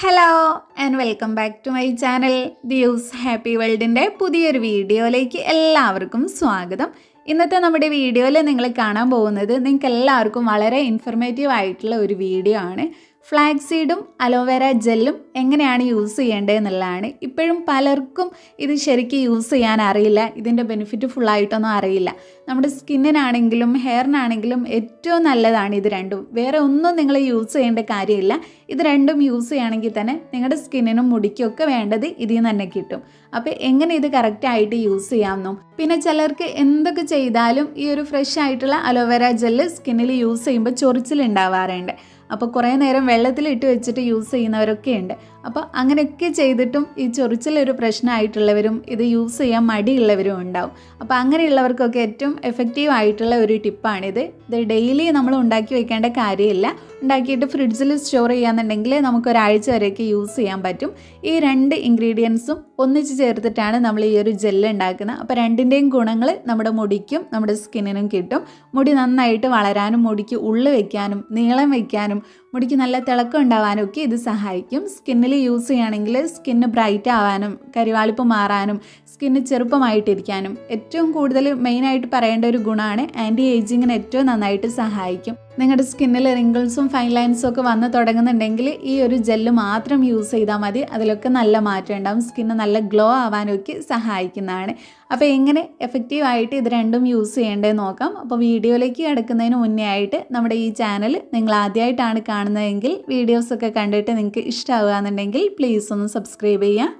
Hello and welcome back to my channel ദിയൂസ് happy വേൾഡിന്റെ പുതിയൊരു വീഡിയോയിലേക്ക് എല്ലാവർക്കും സ്വാഗതം. ഇന്നത്തെ നമ്മുടെ വീഡിയോയിൽ നിങ്ങൾ കാണാൻ പോകുന്നത് നിങ്ങൾക്ക് എല്ലാവർക്കും വളരെ ഇൻഫർമേറ്റീവ് ആയിട്ടുള്ള ഒരു വീഡിയോ ആണ്. ഫ്ലാക്സീഡും അലോവേര ജെല്ലും എങ്ങനെയാണ് യൂസ് ചെയ്യേണ്ടതെന്നുള്ളതാണ്. ഇപ്പോഴും പലർക്കും ഇത് ശരിക്കും യൂസ് ചെയ്യാൻ അറിയില്ല. ഇതിന്റെ ബെനിഫിറ്റ് ഫുള്ളായിട്ടൊന്നും അറിയില്ല. നമ്മുടെ സ്കിന്നിനാണെങ്കിലും ഹെയറിനാണെങ്കിലും ഏറ്റവും നല്ലതാണ് ഇത് രണ്ടും. വേറെ ഒന്നും നിങ്ങൾ യൂസ് ചെയ്യേണ്ട കാര്യമില്ല. ഇത് രണ്ടും യൂസ് ചെയ്യുകയാണെങ്കിൽ തന്നെ നിങ്ങളുടെ സ്കിന്നിനും മുടിക്കും ഒക്കെ വേണ്ടത് ഇതിൽ നിന്ന് തന്നെ കിട്ടും. അപ്പോൾ എങ്ങനെ ഇത് കറക്റ്റായിട്ട് യൂസ് ചെയ്യാമെന്നും. പിന്നെ ചിലർക്ക് എന്തൊക്കെ ചെയ്താലും ഈ ഒരു ഫ്രഷ് ആയിട്ടുള്ള അലോവേര ജെല്ല് സ്കിന്നിൽ യൂസ് ചെയ്യുമ്പോൾ ചൊറിച്ചിലുണ്ടാവാറുണ്ട്. അപ്പോൾ കുറേ നേരം വെള്ളത്തിലിട്ട് വെച്ചിട്ട് യൂസ് ചെയ്യുന്നവരൊക്കെ ഉണ്ട് അപ്പോൾ അങ്ങനെയൊക്കെ ചെയ്തിട്ടും ഈ ചൊറിച്ചിലൊരു പ്രശ്നമായിട്ടുള്ളവരും ഇത് യൂസ് ചെയ്യാൻ മടിയുള്ളവരും ഉണ്ടാവും. അപ്പോൾ അങ്ങനെയുള്ളവർക്കൊക്കെ ഏറ്റവും എഫക്റ്റീവ് ആയിട്ടുള്ള ഒരു ടിപ്പാണിത്. ഇത് ഡെയിലി നമ്മൾ ഉണ്ടാക്കി വെക്കേണ്ട കാര്യമില്ല. ഉണ്ടാക്കിയിട്ട് ഫ്രിഡ്ജിൽ സ്റ്റോർ ചെയ്യാന്നുണ്ടെങ്കിൽ നമുക്ക് ഒരാഴ്ച വരെയൊക്കെ യൂസ് ചെയ്യാൻ പറ്റും. ഈ രണ്ട് ഇൻഗ്രീഡിയൻസും ഒന്നിച്ച് ചേർത്തിട്ടാണ് നമ്മൾ ഈ ഒരു ജെല്ല് ഉണ്ടാക്കുന്നത്. അപ്പോൾ രണ്ടിന്റെയും ഗുണങ്ങൾ നമ്മുടെ മുടിക്കും നമ്മുടെ സ്കിന്നിനും കിട്ടും. മുടി നന്നായിട്ട് വളരാനും മുടിക്ക് ഉള്ളു വയ്ക്കാനും നീളം വയ്ക്കാനും ஆயினும் മുടിക്ക് നല്ല തിളക്കം ഉണ്ടാവാനും ഒക്കെ ഇത് സഹായിക്കും. സ്കിന്നിൽ യൂസ് ചെയ്യുകയാണെങ്കിൽ സ്കിന്ന് ബ്രൈറ്റ് ആവാനും കരിവാളിപ്പ് മാറാനും സ്കിന്ന് ചെറുപ്പമായിട്ടിരിക്കാനും ഏറ്റവും കൂടുതൽ മെയിനായിട്ട് പറയേണ്ട ഒരു ഗുണമാണ് ആന്റി ഏജിങ്ങിന് ഏറ്റവും നന്നായിട്ട് സഹായിക്കും. നിങ്ങളുടെ സ്കിന്നിൽ റിങ്കിൾസും ഫൈൻ ലൈൻസും ഒക്കെ വന്ന് തുടങ്ങുന്നുണ്ടെങ്കിൽ ഈ ഒരു ജെല്ല് മാത്രം യൂസ് ചെയ്താൽ മതി. അതിലൊക്കെ നല്ല മാറ്റം ഉണ്ടാവും. സ്കിന്ന് നല്ല ഗ്ലോ ആവാനൊക്കെ സഹായിക്കുന്നതാണ്. അപ്പോൾ എങ്ങനെ എഫക്റ്റീവായിട്ട് ഇത് രണ്ടും യൂസ് ചെയ്യേണ്ടതെന്ന് നോക്കാം. അപ്പോൾ വീഡിയോയിലേക്ക് കിടക്കുന്നതിന് മുന്നേ ആയിട്ട് നമ്മുടെ ഈ ചാനൽ നിങ്ങൾ ആദ്യമായിട്ടാണ് കാണുന്നതെങ്കിൽ വീഡിയോസൊക്കെ കണ്ടിട്ട് നിങ്ങൾക്ക് ഇഷ്ടമാകുകയെന്നുണ്ടെങ്കിൽ പ്ലീസ് ഒന്ന് സബ്സ്ക്രൈബ് ചെയ്യുക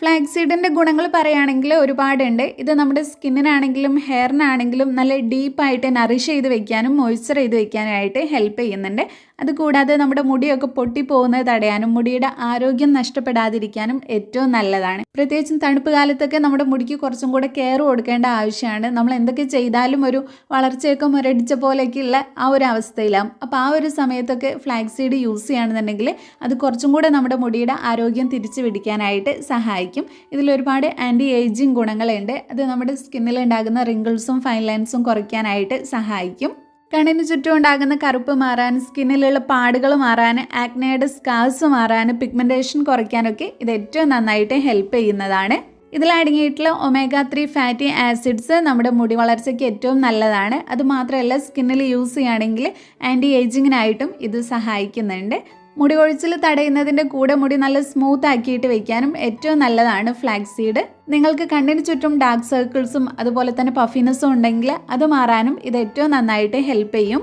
ഫ്ലാക്സീഡിന്റെ ഗുണങ്ങൾ പറയുകയാണെങ്കിൽ ഒരുപാടുണ്ട്. ഇത് നമ്മുടെ സ്കിന്നിനാണെങ്കിലും ഹെയറിനാണെങ്കിലും നല്ല ഡീപ്പായിട്ട് നറിഷ് ചെയ്ത് വെക്കാനും മോയ്സ്ചർ ചെയ്ത് വെക്കാനായിട്ട് ഹെൽപ്പ് ചെയ്യുന്നുണ്ട്. അതുകൂടാതെ നമ്മുടെ മുടിയൊക്കെ പൊട്ടിപ്പോകുന്നത് തടയാനും മുടിയുടെ ആരോഗ്യം നഷ്ടപ്പെടാതിരിക്കാനും ഏറ്റവും നല്ലതാണ്. പ്രത്യേകിച്ചും തണുപ്പ് കാലത്തൊക്കെ നമ്മുടെ മുടിക്ക് കുറച്ചും കൂടെ കെയർ കൊടുക്കേണ്ട ആവശ്യമാണ്. നമ്മൾ എന്തൊക്കെ ചെയ്താലും ഒരു വളർച്ചയൊക്കെ മുരടിച്ച പോലെയൊക്കെയുള്ള ആ ഒരു അവസ്ഥയിലാവും. അപ്പോൾ ആ ഒരു സമയത്തൊക്കെ ഫ്ലാക്സീഡ് യൂസ് ചെയ്യുകയാണെന്നുണ്ടെങ്കിൽ അത് കുറച്ചും കൂടെ നമ്മുടെ മുടിയുടെ ആരോഗ്യം തിരിച്ചു പിടിക്കാനായിട്ട് സഹായിക്കും. ഇതിൽ ഒരുപാട് ആന്റി ഏജിങ് ഗുണങ്ങളുണ്ട്. അത് നമ്മുടെ സ്കിന്നിൽ ഉണ്ടാകുന്ന റിങ്കിൾസും ഫൈൻ ലൈൻസും കുറയ്ക്കാനായിട്ട് സഹായിക്കും. കണ്ണിന് ചുറ്റും ഉണ്ടാകുന്ന കറുപ്പ് മാറാൻ സ്കിന്നിലുള്ള പാടുകൾ മാറാൻ ആക്നയുടെ സ്കാർസ് മാറാൻ പിഗ്മെന്റേഷൻ കുറയ്ക്കാനൊക്കെ ഇത് ഏറ്റവും നന്നായിട്ട് ഹെൽപ്പ് ചെയ്യുന്നതാണ്. ഇതിൽ അടങ്ങിയിട്ടുള്ള ഒമേഗ ത്രീ ഫാറ്റി ആസിഡ്സ് നമ്മുടെ മുടി വളർച്ചയ്ക്ക് ഏറ്റവും നല്ലതാണ്. അതുമാത്രമല്ല സ്കിന്നിൽ യൂസ് ചെയ്യുകയാണെങ്കിൽ ആന്റി ഏജിങ്ങിനായിട്ടും ഇത് സഹായിക്കുന്നുണ്ട്. മുടി കൊഴിച്ചിൽ തടയുന്നതിന്റെ കൂടെ മുടി നല്ല സ്മൂത്ത് ആക്കിയിട്ട് വെക്കാനും ഏറ്റവും നല്ലതാണ് ഫ്ലാക്സ് സീഡ് നിങ്ങൾക്ക് കണ്ണിന് ചുറ്റും ഡാർക്ക് സർക്കിൾസും അതുപോലെ തന്നെ പഫിനെസ്സും ഉണ്ടെങ്കിൽ അത് മാറാനും ഇത് ഏറ്റവും നന്നായിട്ട് ഹെൽപ്പ് ചെയ്യും.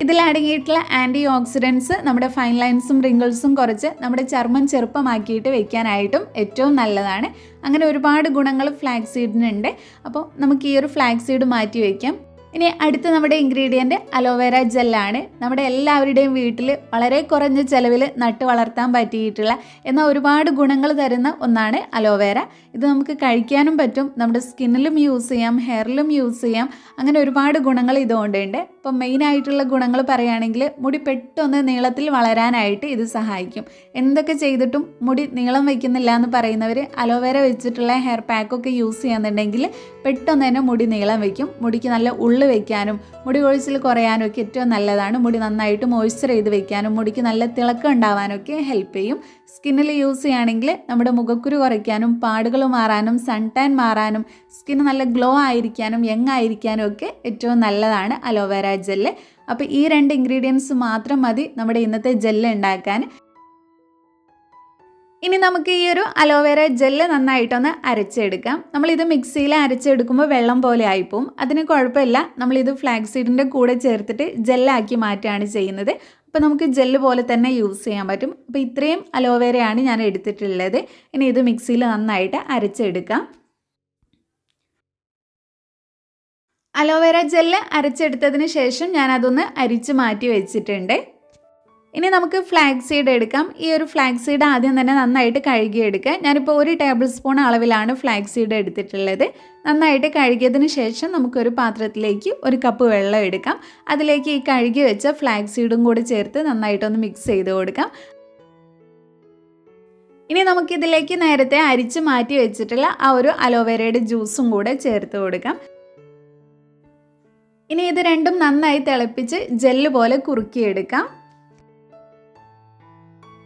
ഇതിൽ അടങ്ങിയിട്ടുള്ള ആന്റി ഓക്സിഡൻസ് നമ്മുടെ ഫൈൻ ലൈൻസും റിങ്കിൾസും കുറച്ച് നമ്മുടെ ചർമ്മം ചെറുപ്പമാക്കിയിട്ട് വെക്കാനായിട്ടും ഏറ്റവും നല്ലതാണ്. അങ്ങനെ ഒരുപാട് ഗുണങ്ങൾ ഫ്ലാക്സ് സീഡിനുണ്ട് അപ്പോൾ നമുക്ക് ഈ ഒരു ഫ്ലാക്സ് സീഡ് മാറ്റി വയ്ക്കാം ഇനി അടുത്ത നമ്മുടെ ഇൻഗ്രീഡിയന്റ് അലോവേര ജെല്ലാണ് നമ്മുടെ എല്ലാവരുടെയും വീട്ടിൽ വളരെ കുറഞ്ഞ ചിലവിൽ നട്ട് വളർത്താൻ പറ്റിയിട്ടുള്ള എന്നാൽ ഒരുപാട് ഗുണങ്ങൾ തരുന്ന ഒന്നാണ് അലോവേര ഇത് നമുക്ക് കഴിക്കാനും പറ്റും. നമ്മുടെ സ്കിന്നിലും യൂസ് ചെയ്യാം ഹെയറിലും യൂസ് ചെയ്യാം. അങ്ങനെ ഒരുപാട് ഗുണങ്ങൾ ഇതുകൊണ്ടുണ്ട് ഇപ്പം മെയിനായിട്ടുള്ള ഗുണങ്ങൾ പറയുകയാണെങ്കിൽ മുടി പെട്ടെന്ന് നീളത്തിൽ വളരാനായിട്ട് ഇത് സഹായിക്കും. എന്തൊക്കെ ചെയ്തിട്ടും മുടി നീളം വയ്ക്കുന്നില്ല എന്ന് പറയുന്നവർ അലോവേര വെച്ചിട്ടുള്ള ഹെയർ പാക്കൊക്കെ യൂസ് ചെയ്യുന്നുണ്ടെങ്കിൽ പെട്ടെന്ന് തന്നെ മുടി നീളം വയ്ക്കും. മുടിക്ക് നല്ല ഉള്ളു വയ്ക്കാനും മുടി കൊഴിച്ചിൽ കുറയാനും ഒക്കെ ഏറ്റവും നല്ലതാണ്. മുടി നന്നായിട്ട് മോയ്സ്ചർ ചെയ്ത് വയ്ക്കാനും മുടിക്ക് നല്ല തിളക്കം ഉണ്ടാവാനൊക്കെ ഹെൽപ്പ് ചെയ്യും. സ്കിന്നിൽ യൂസ് ചെയ്യുകയാണെങ്കിൽ നമ്മുടെ മുഖക്കുരു കുറയ്ക്കാനും പാടുകൾ മാറാനും സൺ ടാൻ മാറാനും സ്കിന്ന് നല്ല ഗ്ലോ ആയിരിക്കാനും യങ് ആയിരിക്കാനും ഒക്കെ ഏറ്റവും നല്ലതാണ് അലോവേര ജെല്ല്. അപ്പോൾ ഈ രണ്ട് ഇൻഗ്രീഡിയൻസ് മാത്രം മതി നമ്മുടെ ഇന്നത്തെ ജെല്ല് ഉണ്ടാക്കാൻ. ഇനി നമുക്ക് ഈ ഒരു അലോവേര ജെല്ല് നന്നായിട്ടൊന്ന് അരച്ചെടുക്കാം. നമ്മളിത് മിക്സിയിൽ അരച്ചെടുക്കുമ്പോൾ വെള്ളം പോലെ ആയിപ്പോവും. അതിന് കുഴപ്പമില്ല. നമ്മളിത് ഫ്ലാക്സ് സീഡിന്റെ കൂടെ ചേർത്തിട്ട് ജെല്ലാക്കി മാറ്റുകയാണ് ചെയ്യുന്നത്. അപ്പോൾ നമുക്ക് ജെല്ല് പോലെ തന്നെ യൂസ് ചെയ്യാൻ പറ്റും. അപ്പോൾ ഇത്രയും അലോവേരയാണ് ഞാൻ എടുത്തിട്ടുള്ളത്. ഇനി ഇത് മിക്സിയിൽ നന്നായിട്ട് അരച്ചെടുക്കാം. അലോവേര ജെല്ല് അരച്ചെടുത്തതിന് ശേഷം ഞാൻ അതൊന്ന് അരിച്ച് മാറ്റി വെച്ചിട്ടുണ്ട്. ഇനി നമുക്ക് ഫ്ലാഗ് സീഡ് എടുക്കാം. ഈ ഒരു ഫ്ലാഗ് സീഡ് ആദ്യം തന്നെ നന്നായിട്ട് കഴുകിയെടുക്കുക. ഞാനിപ്പോൾ ഒരു ടേബിൾ സ്പൂൺ അളവിലാണ് ഫ്ലാഗ് സീഡ് എടുത്തിട്ടുള്ളത്. നന്നായിട്ട് കഴുകിയതിന് ശേഷം നമുക്കൊരു പാത്രത്തിലേക്ക് ഒരു കപ്പ് വെള്ളം എടുക്കാം. അതിലേക്ക് ഈ കഴുകി വെച്ച ഫ്ലാഗ് സീഡും കൂടി ചേർത്ത് നന്നായിട്ടൊന്ന് മിക്സ് ചെയ്ത് കൊടുക്കാം. ഇനി നമുക്കിതിലേക്ക് നേരത്തെ അരിച്ച് മാറ്റി വെച്ചിട്ടുള്ള ആ ഒരു അലോവേരയുടെ ജ്യൂസും കൂടെ ചേർത്ത് കൊടുക്കാം. ഇനി ഇത് രണ്ടും നന്നായി തിളപ്പിച്ച് ജെല്ല് പോലെ കുറുക്കിയെടുക്കാം.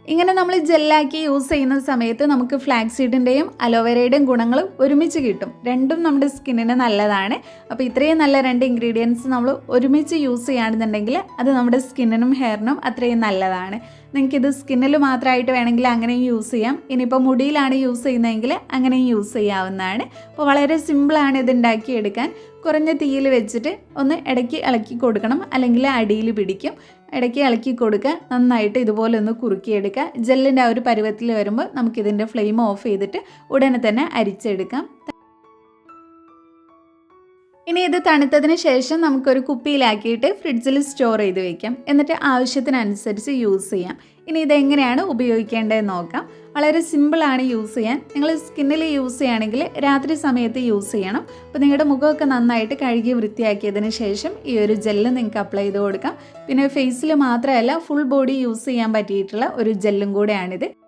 ഇങ്ങനെ നമ്മൾ ജെല്ലാക്കി യൂസ് ചെയ്യുന്ന സമയത്ത് നമുക്ക് ഫ്ലാക്സീഡിന്റെയും അലോവേരയുടെയും ഗുണങ്ങൾ ഒരുമിച്ച് കിട്ടും. രണ്ടും നമ്മുടെ സ്കിന്നിന് നല്ലതാണ്. അപ്പോൾ ഇത്രയും നല്ല രണ്ട് ഇൻഗ്രീഡിയൻസ് നമ്മൾ ഒരുമിച്ച് യൂസ് ചെയ്യുകയാണെന്നുണ്ടെങ്കിൽ അത് നമ്മുടെ സ്കിന്നിനും ഹെയറിനും അത്രയും നല്ലതാണ്. നിങ്ങൾക്കിത് സ്കിന്നിൽ മാത്രമായിട്ട് വേണമെങ്കിൽ അങ്ങനെയും യൂസ് ചെയ്യാം. ഇനിയിപ്പോൾ മുടിയിലാണ് യൂസ് ചെയ്യുന്നതെങ്കിൽ അങ്ങനെയും യൂസ് ചെയ്യാവുന്നതാണ്. അപ്പോൾ വളരെ സിമ്പിളാണ് ഇത് ഉണ്ടാക്കിയെടുക്കാൻ. കുറഞ്ഞ തീയിൽ വെച്ചിട്ട് ഒന്ന് ഇടയ്ക്ക് ഇളക്കി കൊടുക്കണം. അല്ലെങ്കിൽ അടിയിൽ പിടിക്കും. ഇടയ്ക്ക് ഇളക്കി കൊടുക്കുക. നന്നായിട്ട് ഇതുപോലെ ഒന്ന് കുറുക്കിയെടുക്കുക. ജെല്ലിന്റെ ആ ഒരു പരുവത്തിൽ വരുമ്പോൾ നമുക്കിതിന്റെ ഫ്ലെയിം ഓഫ് ചെയ്തിട്ട് ഉടനെ തന്നെ അരിച്ചെടുക്കാം. ഇനി ഇത് തണുത്തതിന് ശേഷം നമുക്കൊരു കുപ്പിയിലാക്കിയിട്ട് ഫ്രിഡ്ജിൽ സ്റ്റോർ ചെയ്ത് വെക്കാം. എന്നിട്ട് ആവശ്യത്തിനനുസരിച്ച് യൂസ് ചെയ്യാം. ഇനി ഇതെങ്ങനെയാണ് ഉപയോഗിക്കേണ്ടതെന്ന് നോക്കാം. വളരെ സിമ്പിളാണ് യൂസ് ചെയ്യാൻ. നിങ്ങൾ സ്കിന്നിൽ യൂസ് ചെയ്യുകയാണെങ്കിൽ രാത്രി സമയത്ത് യൂസ് ചെയ്യണം. അപ്പോൾ നിങ്ങളുടെ മുഖമൊക്കെ നന്നായിട്ട് കഴുകി വൃത്തിയാക്കിയതിന് ശേഷം ഈ ഒരു ജെല്ല് നിങ്ങൾക്ക് അപ്ലൈ ചെയ്ത് കൊടുക്കാം. പിന്നെ ഫേസിൽ മാത്രമല്ല ഫുൾ ബോഡി യൂസ് ചെയ്യാൻ പറ്റിയിട്ടുള്ള ഒരു ജെല്ലും കൂടെയാണിത്.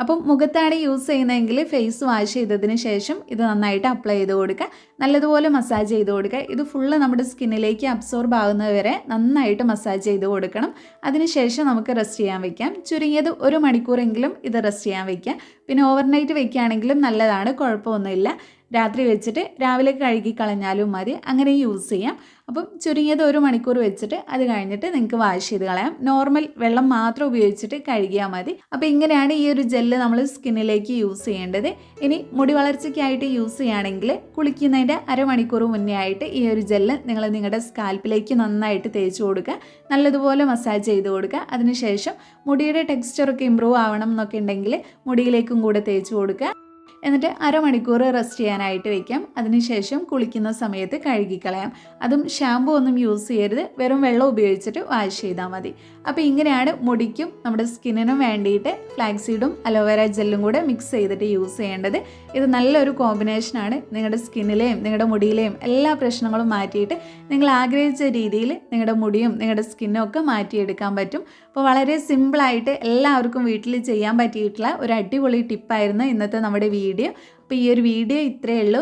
അപ്പം മുഖത്താണ് യൂസ് ചെയ്യുന്നതെങ്കിൽ ഫേസ് വാഷ് ചെയ്തതിന് ശേഷം ഇത് നന്നായിട്ട് അപ്ലൈ ചെയ്ത് കൊടുക്കുക. നല്ലതുപോലെ മസാജ് ചെയ്ത് കൊടുക്കുക. ഇത് ഫുള്ള് നമ്മുടെ സ്കിന്നിലേക്ക് അബ്സോർബ് ആകുന്നത് വരെ നന്നായിട്ട് മസാജ് ചെയ്ത് കൊടുക്കണം. അതിനുശേഷം നമുക്ക് റെസ്റ്റ് ചെയ്യാൻ വയ്ക്കാം ചുരുങ്ങിയത് ഒരു മണിക്കൂറെങ്കിലും ഇത് റെസ്റ്റ് ചെയ്യാൻ വെക്കാം. പിന്നെ ഓവർനൈറ്റ് വയ്ക്കുകയാണെങ്കിലും നല്ലതാണ്. കുഴപ്പമൊന്നുമില്ല. രാത്രി വെച്ചിട്ട് രാവിലെ കഴുകി കളഞ്ഞാലും മതി. അങ്ങനെ യൂസ് ചെയ്യാം. അപ്പം ചുരുങ്ങിയത് ഒരു മണിക്കൂർ വെച്ചിട്ട് അത് കഴിഞ്ഞിട്ട് നിങ്ങൾക്ക് വാഷ് ചെയ്ത് കളയാം. നോർമൽ വെള്ളം മാത്രം ഉപയോഗിച്ചിട്ട് കഴുകിയാൽ മതി. അപ്പോൾ ഇങ്ങനെയാണ് ഈ ഒരു ജെല്ല് നമ്മൾ സ്കിന്നിലേക്ക് യൂസ് ചെയ്യേണ്ടത്. ഇനി മുടി വളർച്ചയ്ക്കായിട്ട് യൂസ് ചെയ്യുകയാണെങ്കിൽ കുളിക്കുന്നതിന്റെ അരമണിക്കൂർ മുന്നേ ആയിട്ട് ഈ ഒരു ജെല്ല് നിങ്ങൾ നിങ്ങളുടെ സ്കാൽപ്പിലേക്ക് നന്നായിട്ട് തേച്ച് കൊടുക്കുക. നല്ലതുപോലെ മസാജ് ചെയ്ത് കൊടുക്കുക. അതിനുശേഷം മുടിയുടെ ടെക്സ്ചറൊക്കെ ഇമ്പ്രൂവ് ആവണം എന്നൊക്കെ ഉണ്ടെങ്കിൽ മുടിയിലേക്കും കൂടെ തേച്ച് കൊടുക്കുക. എന്നിട്ട് അരമണിക്കൂർ റെസ്റ്റ് ചെയ്യാനായിട്ട് വെക്കാം. അതിനുശേഷം കുളിക്കുന്ന സമയത്ത് കഴുകിക്കളയാം. അതും ഷാമ്പു ഒന്നും യൂസ് ചെയ്യരുത്. വെറും വെള്ളം ഉപയോഗിച്ചിട്ട് വാഷ് ചെയ്താൽ മതി. അപ്പോൾ ഇങ്ങനെയാണ് മുടിക്കും നമ്മുടെ സ്കിന്നിനും വേണ്ടിയിട്ട് ഫ്ലാക്സീഡും അലോവേര ജെല്ലും കൂടെ മിക്സ് ചെയ്തിട്ട് യൂസ് ചെയ്യേണ്ടത്. ഇത് നല്ലൊരു കോമ്പിനേഷനാണ് നിങ്ങളുടെ സ്കിന്നിലെയും നിങ്ങളുടെ മുടിയിലെയും എല്ലാ പ്രശ്നങ്ങളും മാറ്റിയിട്ട് നിങ്ങൾ ആഗ്രഹിച്ച രീതിയിൽ നിങ്ങളുടെ മുടിയും നിങ്ങളുടെ സ്കിന്നും ഒക്കെ മാറ്റിയെടുക്കാൻ പറ്റും. അപ്പോൾ വളരെ സിമ്പിളായിട്ട് എല്ലാവർക്കും വീട്ടിൽ ചെയ്യാൻ പറ്റിയിട്ടുള്ള ഒരു അടിപൊളി ടിപ്പായിരുന്നു ഇന്നത്തെ നമ്മുടെ വീഡിയോ. അപ്പോൾ ഈ ഒരു വീഡിയോ ഇത്രയേ ഉള്ളൂ.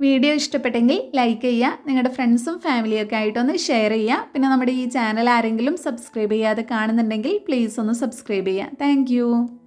വീഡിയോ ഇഷ്ടപ്പെട്ടെങ്കിൽ ലൈക്ക് ചെയ്യുക നിങ്ങളുടെ ഫ്രണ്ട്സും ഫാമിലിയും ഒക്കെ ആയിട്ടൊന്ന് ഷെയർ ചെയ്യുക. പിന്നെ നമ്മുടെ ഈ ചാനൽ ആരെങ്കിലും സബ്സ്ക്രൈബ് ചെയ്യാതെ കാണുന്നുണ്ടെങ്കിൽ പ്ലീസ് ഒന്ന് സബ്സ്ക്രൈബ് ചെയ്യുക. താങ്ക്